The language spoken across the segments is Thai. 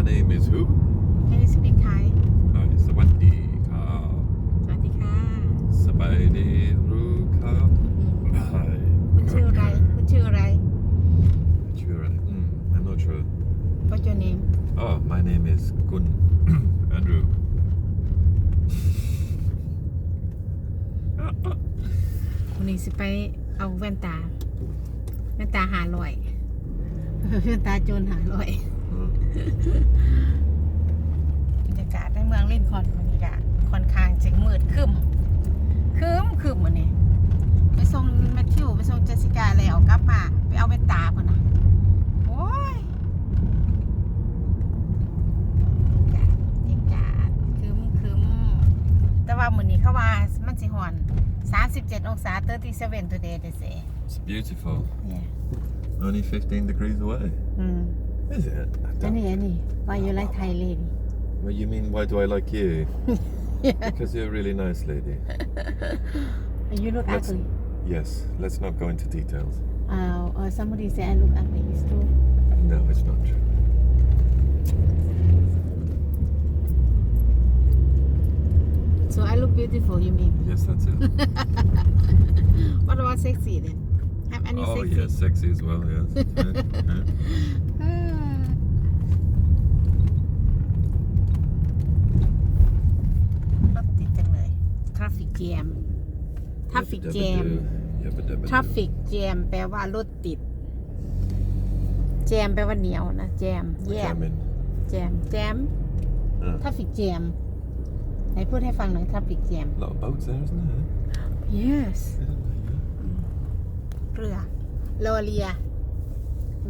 my name is who Can you speak Thai Hi สวัสดีครับสวัสดีค่ะสบายดีรู้ครับ Hi คุณชื่ออะไร คุณชื่ออะไร ชื่ออะไร Mm, I'm not sure What's your name Oh my name is Gun Andrew วันนี้สิไปเอาแว่นตา แว่นตาหาลอย แว่นตาโจรหาลอย Mm. บรรยากาศในเมืองลินคอนวันนี้ก็ค่อนข้างจะมืดคึมคึมคึมวันนี้ไปส่งแมทธิวไปส่งเจสสิก้าแล้วกลับมาไปเอาแว่นตาพุ่นนะโอ้ยบรรยากาศคึมคึมแต่ว่ามื้อนี้เขาว่ามันสิฮ้อน 37 องศา37 today they say It's beautiful yeah Only 15 degrees away อืม Is it? do Any, any. Why you like Thai lady? Well, you mean why do I like you? yeah. Because you're a really nice lady. And you look Let's- ugly. Yes. Let's not go into details. Uh, somebody said I look ugly. It's true. No, it's not true. So I look beautiful. You mean? Yes, that's it. What about sexy then? I'm any oh sexy. yes, sexy as well. Yes. Yeah, yeah. Oh. Traffic jam traffic jam Yabba dabba do. traffic jam แปลว่ารถติด jam แปลว่าเหนียวนะ jam แยม Come in. jam jam Uh, traffic jam ไหนพูดให้ฟังหน่อย traffic jam a lot of boats there isn't there? yes Yeah, เรือ รอเรือ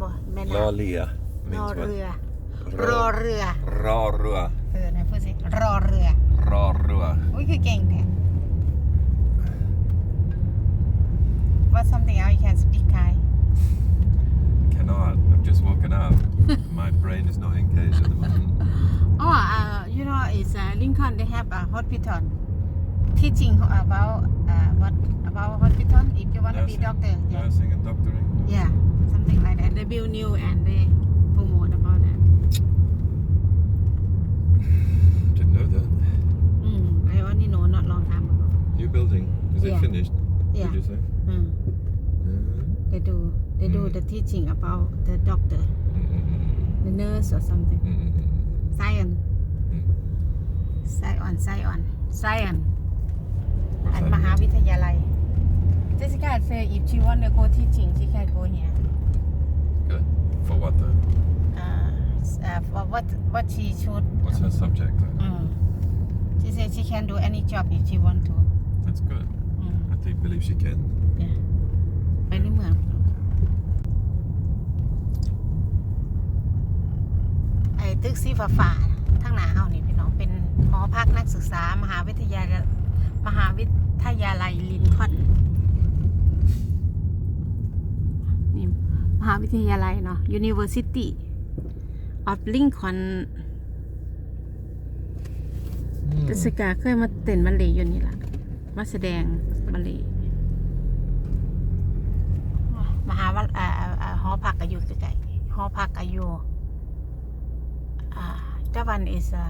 บ่แม่ yeah. น้ำ Lalia ร means อ what? เรือ รอเรือ Rarua. เออไหนพูดสิ รอเรือ Rarua. อุ้ยคือเก่งแท้ What something else you can speak Thai Cannot. I've just woken up. My brain is not engaged at the moment. Oh uh, you know it's uh, Lincoln they have a hospital teaching about uh, what about hospital if you want to be Nursing. doctor yeah Nursing and doctoring. yeah something like that they build new and they promote about that Didn't know that. mm, I only know not long time ago New building. Is Yeah. it finished? yeah Did you say? mm. Uh, they do they do Mm. the teaching about the doctor mm, the nurse or something mm, mm, mm, mm, science mm. science science science อัน Science. มหาวิทยาลัย Jessica say if she want to go teaching she can go here Good. For what though? uh, uh, for what what she should What's her subject though? mm. she said she can do any job if she want to That's good. Mm. I think believe she can. yeah ไปในเมือง ไอ้ตึกสีฟ้าฟ้าๆทั้งหนาเฮานี่พี่น้อง เป็นหอพักนักศึกษา มหาวิทยาลัยมหาวิทยาลัยลินคอล์นนี่มหาวิทยาลัยเนาะ University of Lincoln เจสสิกาเคยมาเต้นบัลเล่ต์อยู่นี่ล่ะ มาแสดง บัลเล่ต์มหาวิทยาอ่าหอพักอายุใกล้ๆหอพักอายุอ่า that one is a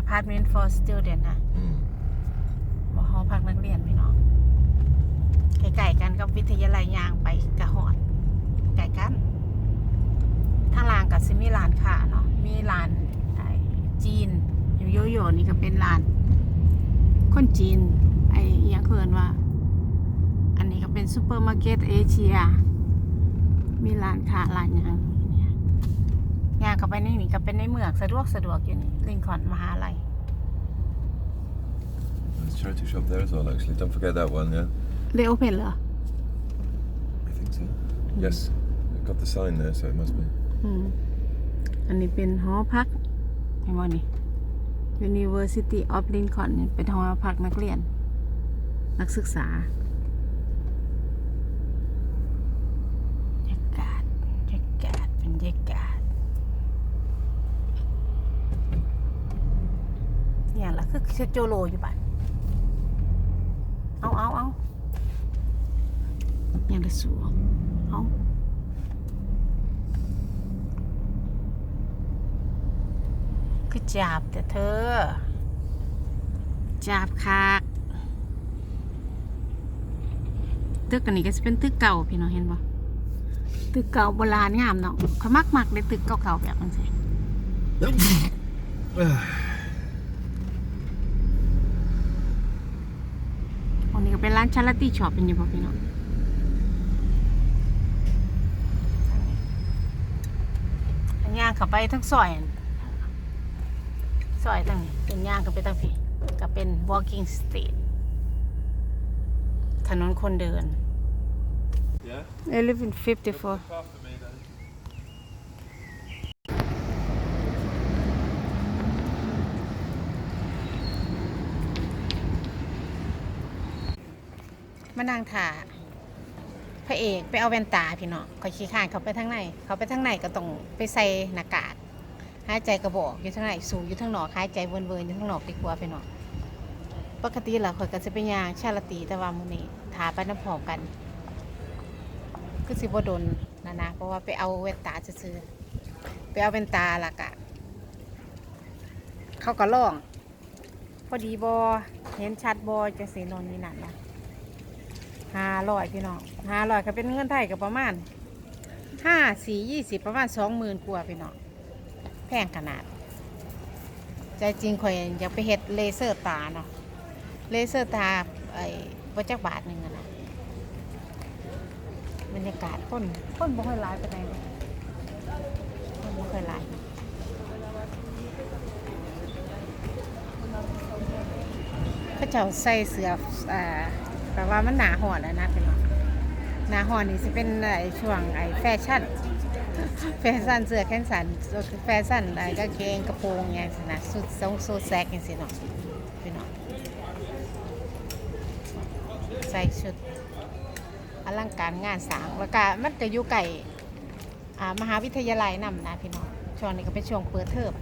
apartment for student นะ Mm. บ่หอพักนักเรียนพี่น้องใกล้ๆกันกับวิทยาลัยยางไปกะหอดใกล้กันทางล่างกับซิมีร้านค้าเนาะมีร้านไอ้จีนอยู่โยโย่นี่ก็เป็นร้าน คนจีน ไอ้อิหยังเคินว่า อันนี้ก็เป็นซูเปอร์มาร์เก็ตเอเชีย มีร้านค้าร้านหยังเนี่ยย่างเข้าไปในนี่ก็เป็นในเมืองสะดวกสะดวกอยู่นี่ลิงคอล์นมหาลัย There's a charity shop there as well actually. Don't forget that one, yeah? เดโอเพนเหรอ I think so. Yes. I've got the sign there, so it must be. อืมอันนี้เป็นหอพักเห็นบ่นี่ University of Lincoln นี่เป็นหอพักนักเรียน นักศึกษาบรรยากาศบรรยากาศบรรยากาศเนี่ยละคือคือโจโลอยู่บ้านเอาเอาเอาอย่างละสูเอาคือจับแต่เธอจับคัก ตึกอันนี้ก็จะเป็นตึกเก่าพี่น้องเห็นปะตึกเก่าโบราณงามเนาะเขามักมักๆเลยตึกเก่าๆแบบนั้นสิอันนี้ก็เป็นร้านชาลตี้ช็อปเป็นอยังปะพี่น้องอันย่างเข้าไปทั้งซอยนั่นซอยตั้งนี้เป็นย่างเข้าไปตั้งพี่ก็เป็น walking street ถนนคนเดิน Yeah? I live in 54มานั่งถ่าพระเอกไปเอาแว่นตาพี่เนาะคอยขี้ข้านเขาไปทางไหนเขาไปทางไหนก็ต้องไปใส่หน้ากากหายใจกระบอกอยู่ทางไหนสูงอยู่ทางหนอกหายใจเวินเวินอยู่ทางหนอกดีกว่าพี่เนาะปกติแล้วคอยก็จะไปยางชาลตีแต่ว่ามือนี้ถาไปน้ำพร้อมกัน คือสิบ่โดนนะนะเพราะว่าไปเอาแว่นตาซื้อไปเอาแว่นตาและกะ เขาก็ล่อง พอดีบอเห็นชัดบอจะสีนนนี่นั่นนะห้าร้อยพี่น้องห้าร้อยก็เป็นเงินไทยก็ประมาณห้าสี่ยี่สิบประมาณสองหมื่นกว่าพี่น้องแพงขนาด ใจจริงข่อยอยากไปเฮ็ดเลเซอร์ตาเนาะเลเซอร์ตาไอ้วัจักบาทหนึ่งนะ บรรยากาศคนคนบ่ค่อยหลายไปไหนใดเลยคนบ่ค่อยหลายเขาเจ้าใส่เสื้ออ่าแปลว่ามันหนาห่อแล้วนะเป็นหนาห่อนี่จะเป็นไอ้ช่วงไอ้แฟชั่นแฟชั่นเสื้อแขนสั้นแฟชั่นไอกางเกงกระโปรงอย่างนี้สินะสุดทรงสูทแซกอย่างสิเนาะพี่น้อใส่ชุด ลังการงานสร้างแล้วก็มันจะอยู่ไก่อ่ามหาวิทยาลัยนำนะพี่น้องช่วงนี้ก็เป็นช่วงเปิดเทอม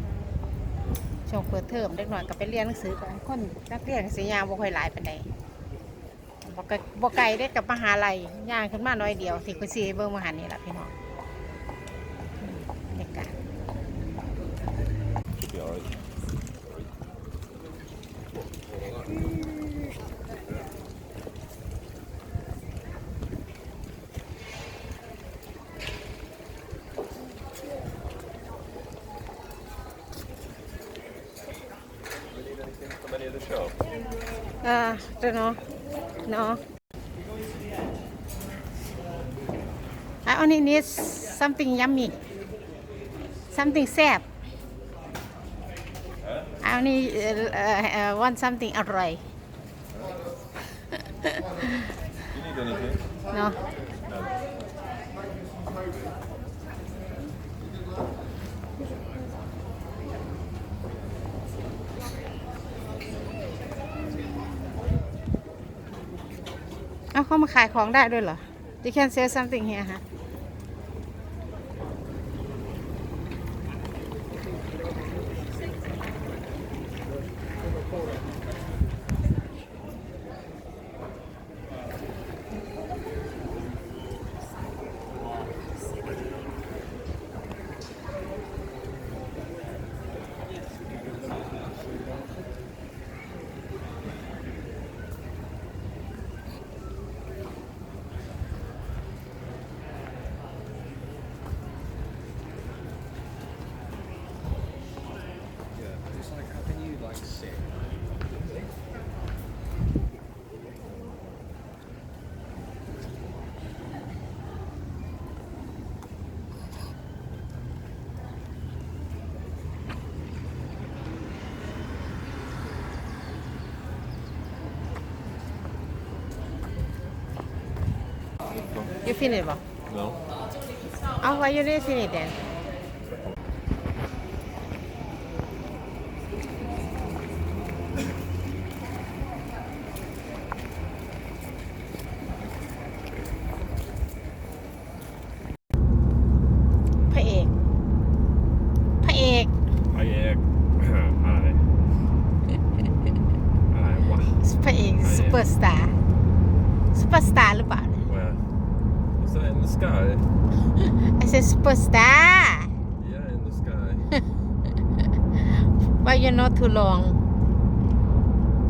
ช่วงเปิดเทอมเด็กหน่อยก็ไปเรียนหนังสือกันคนนักเรียนสียางบ่ค่อยหลายปานใดบ่ไกลบ่ไกลได้กับมหาลัยย่างขึ้นมาน้อยเดียวสิคุณสีเบิ่งมหานี่ล่ะพี่น้องอืมบรรยากาศ Should be alright. From any of the shop? อ่าเด้อเนาะเนาะ I only need something yummy something แซ่บ I only uh, uh, want something อร่อย Do you need anything? เนาะ No. เอาเข้ามาขายของได้ด้วยเหรอ You can sell something here ฮะ ยูฟินิชบ่ No? เอาไว้ยูได้ฟินิชเดนพระเอก พระเอก Hi, Eric. Hi. Hi, wow. พระเอกซูเปอร์สตาร์ซูเปอร์สตาร์หรือเปล่า Where? Is that in the sky? I said, Superstar. Yeah, in the sky. but you're not too long.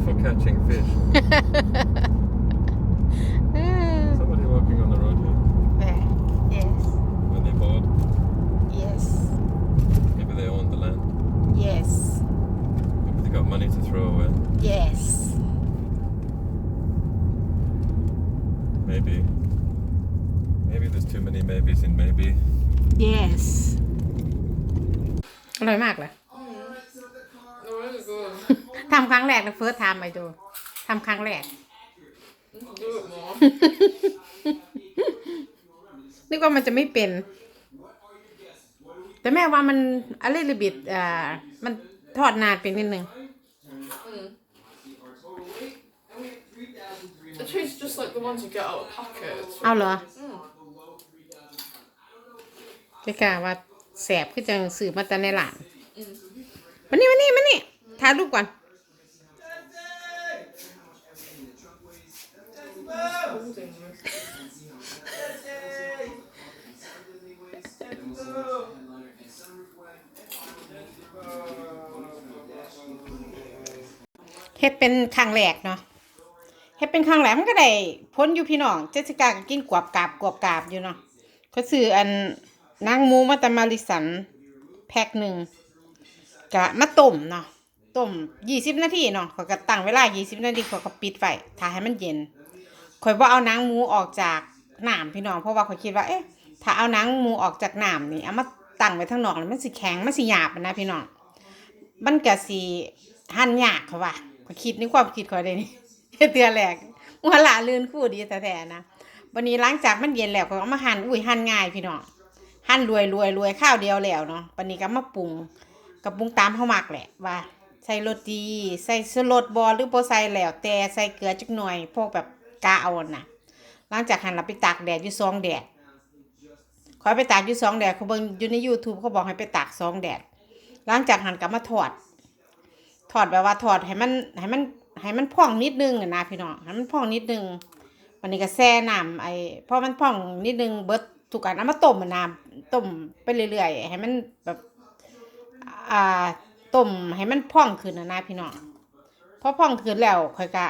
For catching fish. Somebody walking on the road here. Yeah. Yes. When they bored? Yes. Maybe they own the land. Yes. Maybe they got money to throw away. Yes. Maybe. Maybe there's too many maybes in maybe. yes อร่อยมากเลย really good. ทำครั้งแรกนะเฟิร์สทำไปดูทำครั้งแรก You can do it more. นึกว่ามันจะไม่เป็น แต่แม่ว่ามันอะไรลิบิดอ่ามันทอดนานเป็นนิดนึง It tastes just like the ones you get out of packets. เอาเหรอ แกกล้าว่าแสบคือจังสืบมาแต่ในหลานมานี่มานี่มานี่ถ่ายรูปก่อน Holding this. เฮ็ดเป็นครั้งแรกเนาะเฮ็ดเป็นครั้งแรกมันก็ได้พ้นอยู่พี่น้องเจสสิก้าก็กินกวบกราบกวบกราบอยู่เนาะเขาซื้ออัน นางหมูมาตามาริสัน แพ็คหนึ่งกะมาต้มเนาะต้มยี่สิบนาทีเนาะเขาก็ตั้งเวลายี่สิบนาทีเขาก็ปิดไฟถ้าให้มันเย็นข่อยว่าเอานางหมูออกจากหน้ำพี่น้องเพราะว่าข่อยคิดว่าเอ๊ะถ้าเอานางหมูออกจากหน้ำนี่เอามาตั้งไว้ข้งนอกแล้วมันสิแข็งมันสิหยาบนะพี่น้องมันก็สิหั่นยากเขาว่าข้อยคิดในความคิดข่อยเลยนี่เตือนแรกว่าหลาลื่นคู่ดีแต่แท้ๆนะวันนี้หลังจากมันเย็นแล้วก็เอามาหั่นอุ้ยหั่นง่ายพี่น้อง หั่นรวยรวยรวยข้าวเดียวแล้วเนาะวันนี้ก็มาปรุงกับปรุงตามเฮามักแหละว่า ใส่โรสดีใส่สลดบอลหรือบ่ใส่แล้ว แต่ใส่เกลือจักหน่อย พวกแบบกาเอาน่ะ หลังจากหั่นเราไปตากแดดอยู่ซองแดดขอยไปตากอยู่ซองแดดเขาเบิ่งอยู่ใน YouTube เขาบอกให้ไปตากซองแดด หลังจากหั่นกลับมาทอด ถอดแบบว่าถอดให้มันให้มันให้มันพ่องนิดนึงนะพี่น้องให้มันพ่องนิดนึงวันนี้ก็แช่น้ำไอ้พอมันพ่องนิดนึงเบิด ทุกอันเอามาต้มอะน้ำต้มไปเรื่อยๆให้มันแบบอ่าต้มให้มันพ่องขึ้นนะนะพี่น้องพอพ่องขึ้นแล้วค่อยกะ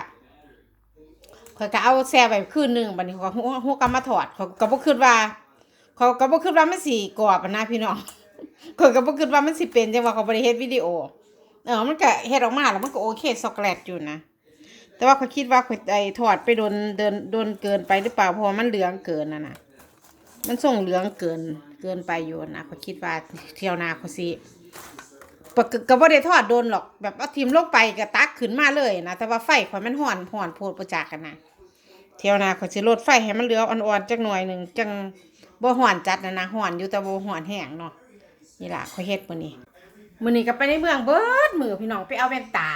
ค่อยกะเอาแช่ไว้คืนหนึ่งบัดนี้เขาหัวกำมาถอดเขาก็บ่คิดว่าเขาก็บ่คิดว่ามันสิกรอบอะนะพี่น้องเขาก็บ่คิดว่ามันสิเป็นจังว่าเขาบ่ได้เฮ็ดวิดีโอ เออมันก็เฮ็ดออกมาแล้วมันก็โอเคช็อกโกแลตอยู่นะ แต่ว่าเขาคิดว่าเขาไอ้ทอดไปโดนเดินโดนเกินไปหรือเปล่าเพราะว่ามันเหลืองเกินน่ะนะ มันส่งเหลืองเกินเกินไปอยู่นะเขาคิดว่าเที่ยวนาเขาสิปกก็บ่ได้ทอดโดนหรอกแบบเอาทิมลงไปก็ตักขึ้นมาเลยนะแต่ว่าไฟข่อยมันห่อนห่อนโพดประจากกันนะเที่ยวนาเขาสิลดไฟให้มันเหลืออ่อนๆจักหน่อยหนึ่งจังบ่ห่อนจัดนะนะห่อนอยู่แต่บ่ห่อนแห้งเนาะนี่ล่ะเขาเฮ็ดมื้อนี้มื้อนี้ก็ไปในเมืองเบิดมือพี่น้องไปเอาแว่นตา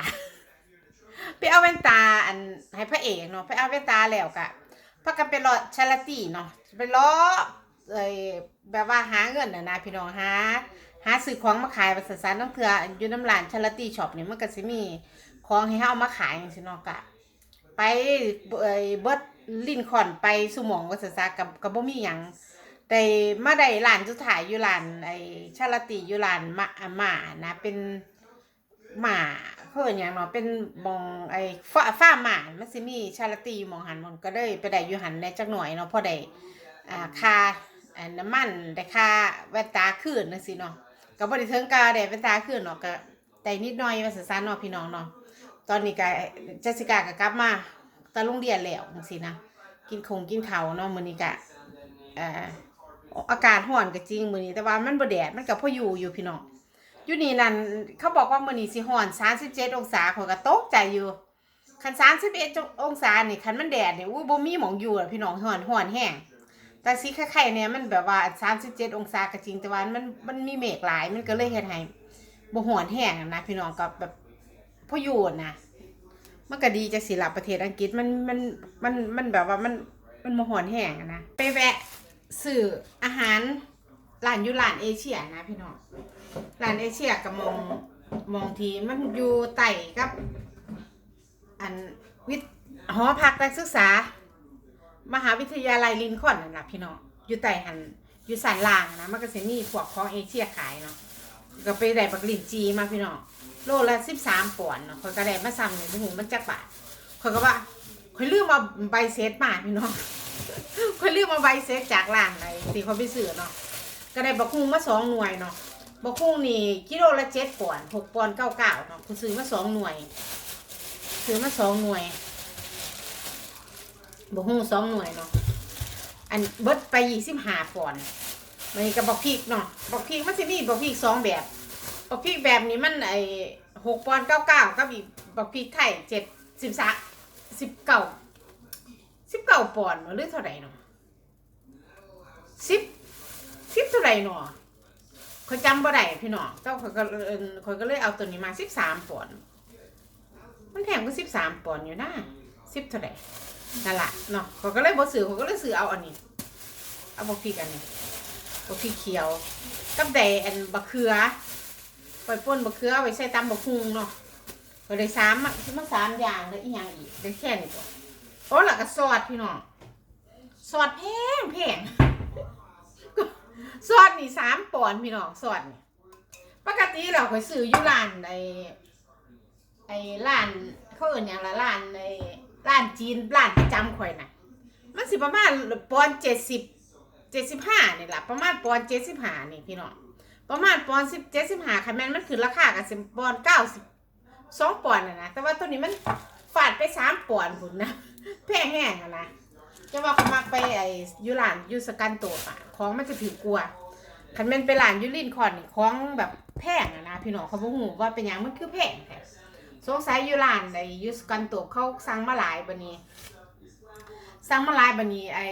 ไปเอาแว่นตาอันให้พระเอกเนาะไปเอาแว่นตาแล้วกะ พากันไปรอชาลตี้เนาะไปล้อเอ้แบบว่าหาเงินน่ะนะพี่น้องหาหาซื้อของมาขายภาษาสารต้องเถื่ออยู่น้ำร้านชาลตี้ช็อปเนี่ยมันก็สิมีของให้เฮาเอามาขายจังซี่เนาะกะไปเอ้ยเบิดลินคอนไปสุหมองภาษาสากับกับบ่มีหยังแต่มาได้ร้านสุดท้ายอยู่ร้านไอ้ชาลติอยู่ร้านหมาหมานะเป็นหมา เพิ่นอย่างเนาะเป็นมองไอ้ฟ้าฟ้าหมามันสิมีชาลติอยู่หมองหันหมันก็ได้ไปได้อยู่หันในจักหน่อยเนาะพอได้อ่าค่าน้ำมันได้ค่าแว่นตาคืนจังซี่เนาะก็บ่ได้ถึงกาได้แว่นตาคืนเนาะก็ได้นิดหน่อยว่าซั่นๆเนาะพี่น้องเนาะตอนนี้ก็เจสสิก้าก็กลับมาตะโรงเรียนแล้วจังซี่นะกินคงกินเขาเนาะมื้อนี้ก็อ่าอากาศร้อนก็จริงมื้อนี้แต่ว่ามันบ่แดดมันก็พออยู่อยู่พี่น้อง อยู่นี่นั่นเขาบอกว่ามื้อนี้สิร้อน37องศาข้อยก็ตกใจอยู่คัน31องศานี่คันมันแดดนี่อู้บ่มีหม่องอยู่อะพี่น้องร้อนร้อนแห้งแต่สิคล้ายๆเนี่ยมันแบบว่า 37 องศาก็จริงแต่ว่ามันมันมีเมฆหลายมันก็เลยเฮ็ดให้บ่ร้อนแห้งนะพี่น้องก็แบบพออยู่นะมันก็ดีจังสิล่ะประเทศอังกฤษมันมันมันมันแบบว่ามันมันบ่ร้อนแห้งนะไปแวะสื่ออาหารร้านอยู่ร้านเอเชียนะพี่น้อง ร้านเอเชียกับมองมองทีมันอยู่ใต้กับ อันวิทย์หอพักนักศึกษา มหาวิทยาลัยลินคอนนั่นแหะพี่น้องอยู่ใต้หันอยู่สันล่างนะมันก็จะมีพวกของเอเชียขายเนาะก็ไปได้บักลินจีมาพี่น้องโลละสิบสามปอนด์เนาะข่อยก็ได้มาซ้ำนี่บ่ฮู้มันจักบาทข่อยก็ว่าข่อยลืมเอาใบเสร็จมาพี่น้องข่อยลืมเอาใบเสร็จากร้านไหนที่เขาไปซื้อเนาะก็ได้บักฮุงมาสองหน่วยเนาะ บกฮุงนี่กิโลละเจ็ดปอนด์หกปอนด์เก้าเก้าเนาะคุณซื้อมาสองหน่วย ซื้อมาสองหน่วยบกฮุงสองหน่วยเนาะอันเบิดไปยี่สิบห้าปอนด์มันกับบักพริกเนาะบักพริกมันจะมีบักพริกสองแบบบักพริกแบบนี้มันไอหกปอนด์เก้าเก้ากับอีบักพริกไทยเจ็ดสิบสามสิบเก้าสิบเก้าปอนด์หรือเท่าไหร่เนาะสิบสิบเท่าไหร่เนาะ คอยจำบ่ได้พี่น้องเจ้าคอยก็เข้อยก็เลยเอาตัวนี้มาสิบสามปอนด์มันแถมก็สิบสามปอนด์อยู่นะสิบเท่าไหร่นั่นแหละเนาะเข้อยก็เลยบ่ซื้อข้อยก็เลยซื้อเอาอันนี้ เอาบักพริกอันนี้บักพริกเขียวกับใดอันบักเขือไปป่นบะเขือเอาไว้ใส่ตำบะฮุงเนาะก็ได้สามอะมาสามอย่างแล้วอีกอย่างอีกได้แค่นี้ตัวโอ้แล้วก็ซอสพี่น้องซอสแพงแพง นี่สามปอนพี่น้องซอสนี่ปกติเราเคยซื้ออยู่ร้านไอ้ไอ้ร้านเขาเอินหยังละร้านไอ้ร้านจีนร้านประจำข่อยน่ะ มันสิประมาณปอนเจ็ดสิบเจ็ดสิบห้านี่แหละประมาณปอนเจ็ดสิบห้านี่พี่น้องประมาณปอนสิบเจ็ดสิบห้าคะแนนมันคือราคากับสิบปอนเก้าสิบสองปอนด์นะนะแต่ว่าตัวนี้มันฟาดไปสามปอนหุ่นนะแพงแห้งอะนะจะว่าเขามักไปไอ้ยูหลานยูสกันโตปะของมันจะถือกลัว คันแมันไปหลานยูลินคอนนี่ของแบบแพงอะนะพี่น้องเขาบอกหูว่าเป็นหยังมันคือแพงแท้สงสัยอยูหลานไอ้ยูสกันโตเขาสั่งมาหลายบันนี้สั่งมาหลายบันนี้ไอ้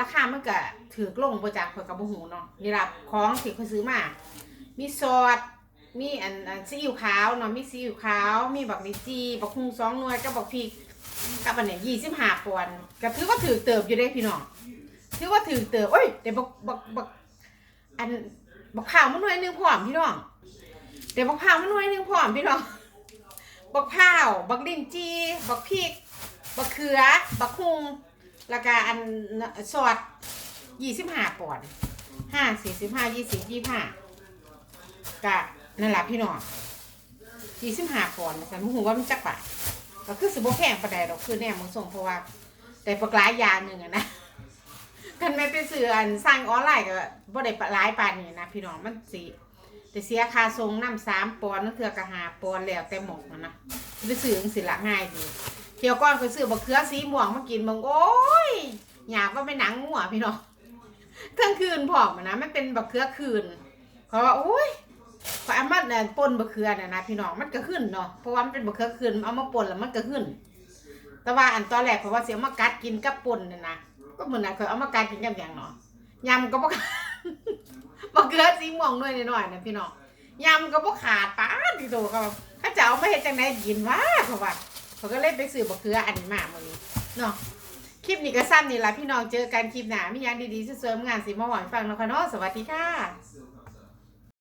ราคามันก็ถือกลงประจากข่อยกับบุหูเนาะนี่ละของที่เขาซื้อมามีซอสมีอันอันซีอิ๊วขาวเนาะมีซีอิ๊วขาว มีบักลิจีบักคุงสองหน่วยกับบักพริกกับอันเนี้ยยี่สิบห้าปอนด์ก็ถือว่าถือเติบอยู่ได้พี่น้องถือว่าถือเติบโอ้ยเดี๋ยวบักบักบัก อันบักข้าวมันหน่วยหนึงพร้อมพี่น้องเดี๋ยวบักข้าวมันหน่วยหนึงพร้อมพี่น้องบักข้าวบักลินจีบักพริกบักเขือบักคุงแล้วก็อันซอสยี่สิบห้าปอนด์ห้าสี่สิบห้ายี่สิบยี่ห้ากะนั่นแหละพี่น้องสี่สิบห้าปอนด์ฉันมูว่ามันจักบาทก็คือสิบแพงประใดดอกคือแน่มึงส่งเพราะว่าแต่ปลากหลายยาหนึ่งอะนะ กันไม่ไปซื้ออันสร้างออนไลน์ก็บ่ได้ปลาหลายปานนี้นะพี่น้องมันสิแต่เสียค่าทรงน้ำสามปอนด์นั่นเถื่อกะหาปอนด์แล้วแต่หมกนะนะไปซื้อจังสิละง่ายดีเที่ยวก้อนเคยซื้อบักเขือสีม่วงมากินมึงโอ้ยอยากว่าเป็นหนังงัวพี่น้องเทั้งคืนผอมอะนะมันเป็นบักเขือคืนเขาว่าโอ้ยพอเอามาเนี่ยปนบะเขือเนี่ยนะพี่น้องมันก็ขึ้นเนาะเพราะว่ามันเป็นบะเขือขึ้นเอามาปนแล้วมันก็ขึ้น แต่ว่าอันตอนแรกเพราะว่าเสียมากัดกินกับปนเนี่ยนะ ก็เหมือนนะเคยเอามากัดกินกับอย่างเนาะยำก็บ่ขาดบะเขือสีม่วงหน่อยหน่อยนะพี่น้องยำก็บ่ขาดป้าดที่โตเขาถ้าจะเอาไปเฮ็ดจังไดกินวะเพราะว่าเขาก็เลยไปซื้อบะเขืออันนี้มามื้อนี้เนาะคลิปนี้ก็สั้นนี่ล่ะพี่น้องเจอกันคลิปหน้ามีหยังดีๆสวยๆงานสิมาหวังฟังแล้วค่ะเนาะสวัสดีค่ะ